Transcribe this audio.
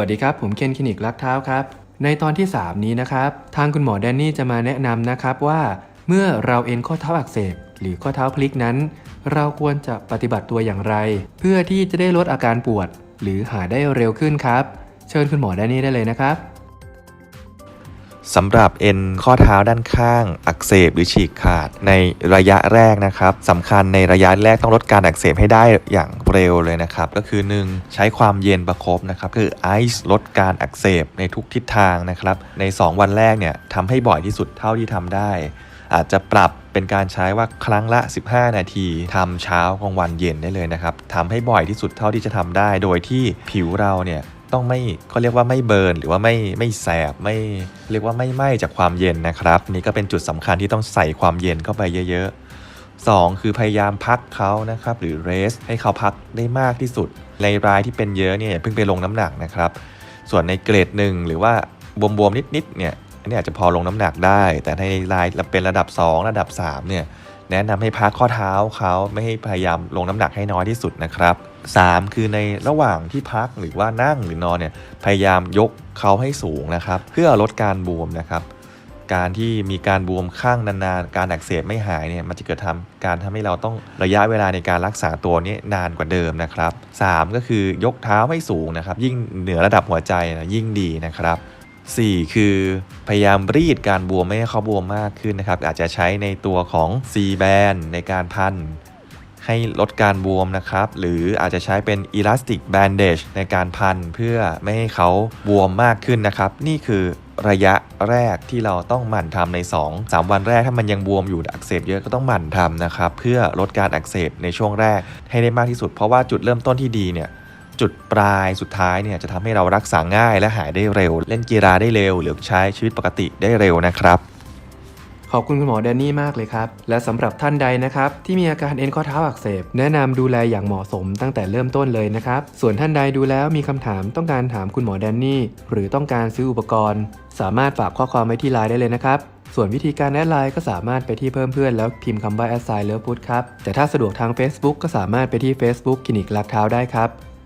วัสดีครับ ผมเคนคลินิกรักเท้าครับ ในตอนที่ 3 นี้นะครับ ทางคุณหมอแดนนี่จะมาแนะนำนะครับว่า เมื่อเราเอ็นข้อเท้าอักเสบหรือข้อเท้าพลิกนั้น เราควรจะปฏิบัติตัวอย่างไร เพื่อที่จะได้ลดอาการปวด หรือหายได้เร็วขึ้นครับ เชิญคุณหมอแดนนี่ได้เลยนะครับ สำหรับเอ็นข้อเท้าด้านข้าง อักเสบหรือฉีกขาดในระยะแรกนะครับสำคัญในระยะแรกต้องลดการอักเสบให้ได้อย่างเร็วเลยนะครับก็คือ 1 ใช้ความเย็นประคบนะครับคือไอซ์ลดการอักเสบในทุกทิศทางนะครับใน 2 วันแรกเนี่ยทำให้บ่อยที่สุดเท่าที่ทำได้ อาจจะปรับเป็นการใช้ว่าครั้งละ 15 นาทีทำเช้ากลางวันเย็นได้เลยนะครับทำให้บ่อยที่สุดเท่าที่จะทำได้ โดยที่ผิวเราเนี่ย ต้องไม่เขาเรียกว่าไม่เบิร์นหรือว่าไม่ไม่แสบไม่เรียกว่าไม่ไหม้จากความเย็นนะครับ นี่ก็เป็นจุดสำคัญที่ต้องใส่ความเย็นเข้าไปเยอะๆ 2 คือพยายามพักเขานะครับ หรือเรสให้เขาพักได้มากที่สุด ในรายที่เป็นเยอะเนี่ยเพิ่งไปลงน้ำหนักนะครับ ส่วนในเกรดหนึ่งหรือว่าบวมๆนิดๆเนี่ยอันนี้อาจจะพอลงน้ำหนักได้ แต่ในรายเป็นระดับ 2 ระดับ3เนี่ย แนะนำให้พักข้อเท้าเขาไม่ให้พยายามลงน้ำหนักให้น้อยที่สุดนะครับ 3 คือในระหว่างที่พักหรือว่านั่งหรือนอนเนี่ยพยายามยกเขาให้สูงนะครับ เพื่อลดการบวมนะครับ การที่มีการบวมข้างนานๆ การอักเสบไม่หายเนี่ยมันจะเกิดทำการทำให้เราต้องระยะเวลาในการรักษาตัวนี้นานกว่าเดิมนะครับ 3 ก็คือยกเท้าให้สูงนะครับ ยิ่งเหนือระดับหัวใจนะยิ่งดีนะครับ 4 คือ พยายามรีดการบวมไม่ให้เขาบวมมากขึ้นนะครับ อาจจะใช้ในตัวของ C band ในการพันให้ลดการบวมนะครับ หรืออาจจะใช้เป็น elastic bandage ในการพันเพื่อไม่ให้เขาบวมมากขึ้นนะครับ นี่คือระยะแรกที่เราต้องหมั่นทำใน 2-3 วันแรกถ้ามันยังบวมอยู่อักเสบเยอะก็ต้องหมั่นทำนะครับ เพื่อลดการอักเสบในช่วงแรกให้ได้มากที่สุด เพราะว่าจุดเริ่มต้นที่ดีเนี่ย จุดปลายสุดท้ายเนี่ยจะทำให้เรารักษาง่ายและหายได้เร็ว เล่นกีฬาได้เร็ว หรือใช้ชีวิตปกติได้เร็วนะครับขอบคุณคุณหมอแดนนี่มากเลยครับ และสำหรับท่านใดนะครับ ที่มีอาการเอ็นข้อเท้าอักเสบ แนะนำดูแลอย่างเหมาะสมตั้งแต่เริ่มต้นเลยนะครับ ส่วนท่านใดดูแล้วมีคำถามต้องการถามคุณหมอแดนนี่ หรือต้องการซื้ออุปกรณ์ สามารถฝากข้อความไว้ที่ไลน์ได้เลยนะครับ ส่วนวิธีการแอดไลน์ก็สามารถไปที่เพิ่มเพื่อนแล้วพิมพ์คำว่า a s s i g n l o v e p o o d ครับแต่ถ้าสะดวกทาง Facebook ก็สามารถไปที่ Facebook คลินิกรักเท้าได้ครับ